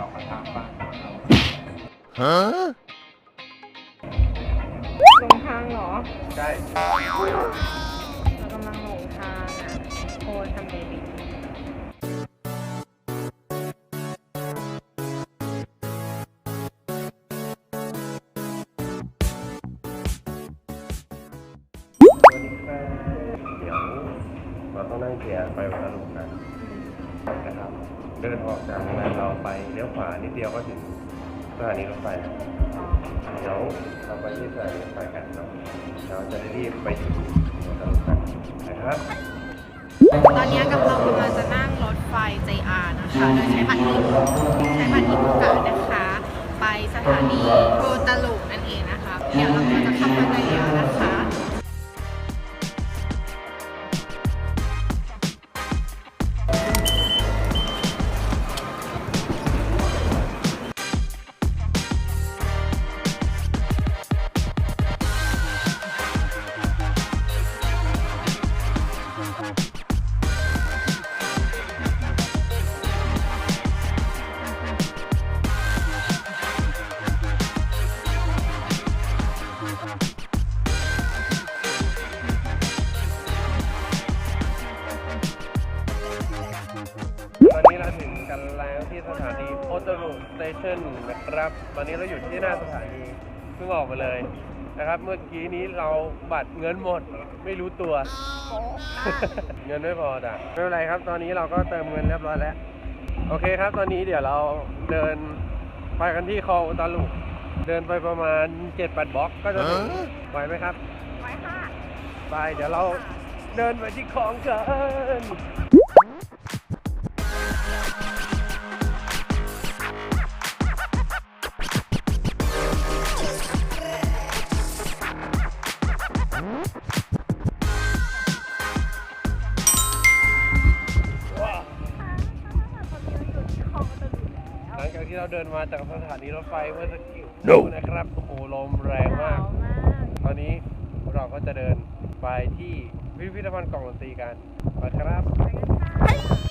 ออกมาทางบ้านของเราลงทางเหรอ ใช่เรากำลังหลงทางอะโคทำเบบีสวัสดีครับเดี๋ยวเราต้องนั่งเกียร์ไปวัดอรุณกันนะครับ เดินออกจากโรงแรมเราไปเลี้ยวขวานิดเดียวก็ถึงสถานีรถไฟเดี๋ยวเราไปที่สถานีรถไฟกันเนาะเราจะได้รีบไปถึงวัดอรุณกันนะครับ ตอนนี้กำลังกำลังจะนั่งรถไฟ JR นะคะ โดยใช้บัตรอีใช้บัตรอีโกะนะคะ ไปสถานีโคตลุนั่นเองนะคะ เดี๋ยวเราก็จะเข้ามาในแล้วนะคะ อนนี้เราถึงกันแล้วที่สถานีโอโตรุสเตชันนะครับ ตอนนี้เราอยู่ที่หน้าสถานีเพิ่งออกมาเลยนะครับ เมื่อกี้นี้เราบัตรเงินหมดไม่รู้ตัว เงินไม่พอจ้ะไม่เป็นไรครับ ตอนนี้เราก็เติมเงินเรียบร้อยแล้ว โอเคครับ ตอนนี้เดี๋ยวเราเดินไปกันที่คลองอุตาลุเดินไปประมาณ7-8บล็อกก็จะถึงไหวไหมครับไว้ค่ะไปเดี๋ยวเราเดินไปที่คลองกัน ที่เราเดินมาจากสถานีรถไฟเมื่อสักครู่นะครับโอ้โหลมแรงมาก ตอนนี้เราก็จะเดินไปที่พิพิธภัณฑ์กล่องดนตรีกันไปครับเรา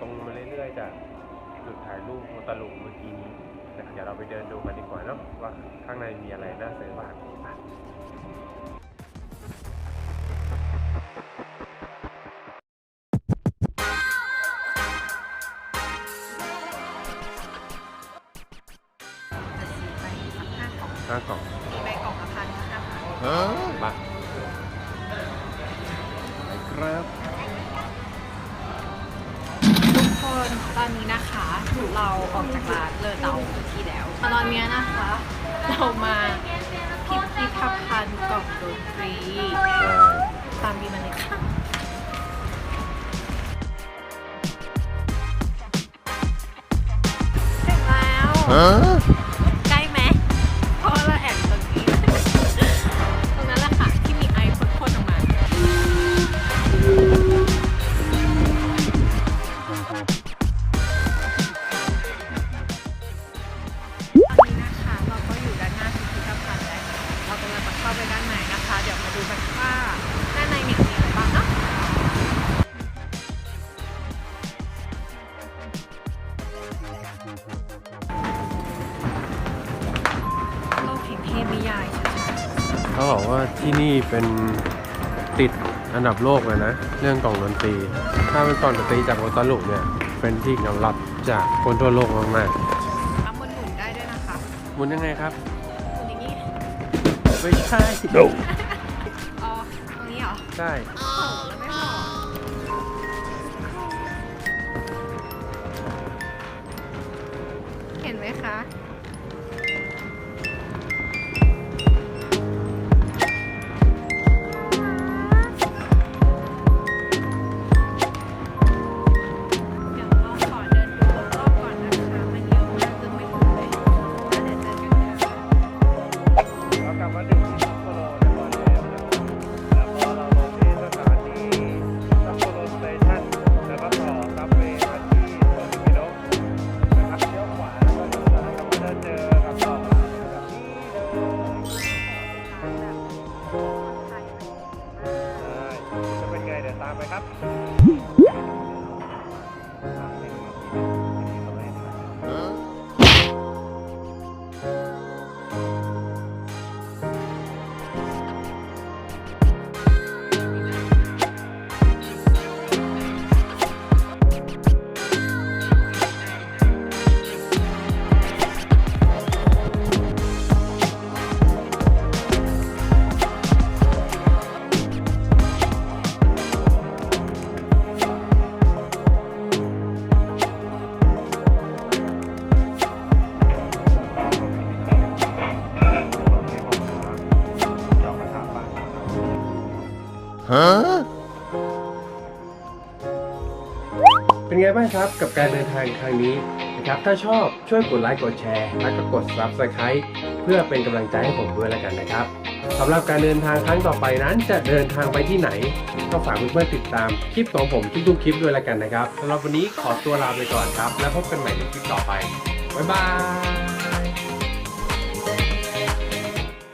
ตรงมาเรื่อยๆจากจุดถ่ายรูปโฮตาลุเมื่อกี้นี้นะครับเดี๋ยวเราไปเดินดูกันดีกว่าเนาะว่าข้างในมีอะไรน่าซื้อบ้างไปจะซื้อไปสักห้ากล่องห้ากล่องมีใบกล่องละพันห้าพัน คนตอนนี้นะคะเราออกจากร้านเลอเตาที่แล้ว ตอนนี้นะคะ เรามาพิพิธภัณฑ์กล่องดนตรีตามดีมาเลยค่ะถึงแล้ว ว่าที่นี่เป็นติดอันดับโลกเลยนะ เรื่องกล่องดนตรี ถ้าเป็นกล่องดนตรีจากโอตาลุเนี่ย เป็นที่ยอมรับจากคนทั่วโลกมากๆทำบนหมุนได้ด้วยนะคะๆหมุนยังไงครับ หมุนอย่างนี้ไม่ใช่อ๋อตรงนี้เหรอใช่โอ้โหแล้วไม่พอเห็นไหมคะ ตามไปครับ เป็นไงบ้างครับกับการเดินทางครั้งนี้นะครับถ้าชอบช่วยกดไลค์กดแชร์แล้วก็กด Subscribe เพื่อเป็นกำลังใจให้ผมด้วยแล้วกันนะครับสำหรับการเดินทางครั้งต่อไปนั้นจะเดินทางไปที่ไหน ก็ฝากเพื่อนๆติดตามคลิปของผมทุกๆคลิปด้วยแล้วกันนะครับสำหรับวันนี้ขอตัวลาไปก่อนครับ แล้วพบกันใหม่ในคลิปต่อไปบ๊ายบาย